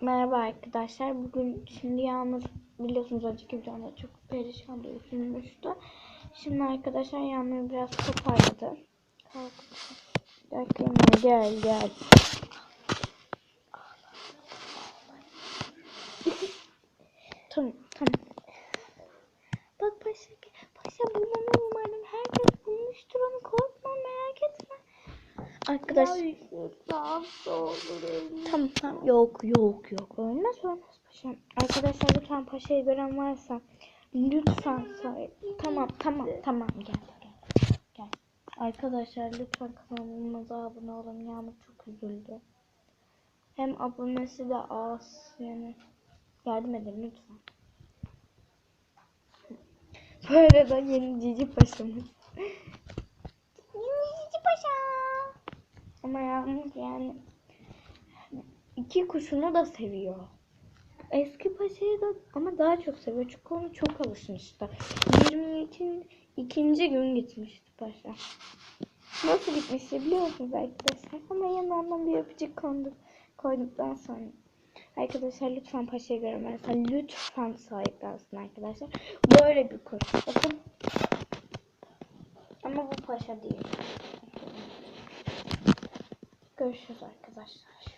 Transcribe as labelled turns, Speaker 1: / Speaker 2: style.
Speaker 1: Merhaba arkadaşlar. Bugün şimdi Yağmur biliyorsunuz önceki videomda çok perişan bir üzülmüştü. Şimdi arkadaşlar Yağmur biraz toparladı. Gel gel gel. tamam tamam. Bak paşa paşa bulmamı
Speaker 2: Olurum.
Speaker 1: Tamam tamam yok yok yok ölmez ölmez paşam. Arkadaşlar lütfen paşayı gören varsa lütfen say. Tamam tamam tamam gel gel gel. Arkadaşlar lütfen kanalımıza abone olun. Yağmur çok üzüldü. Hem abonesi de az yani. Yardım edin lütfen. Bu arada yeni cici paşamız. yeni cici paşa. Ama yalnız yani iki kuşunu da seviyor. Eski paşayı da ama daha çok seviyor çünkü onu çok alışmıştı. 22. ikinci gün gitmişti paşa. Nasıl gitmişti biliyor musunuz arkadaşlar? Ama yanından bir öpücük konduk, koyduktan sonra. Arkadaşlar lütfen paşayı göremezsen lütfen sahiplensin arkadaşlar. Böyle bir kuş. Bakın. Ama bu paşa değil. Görüşürüz arkadaşlar.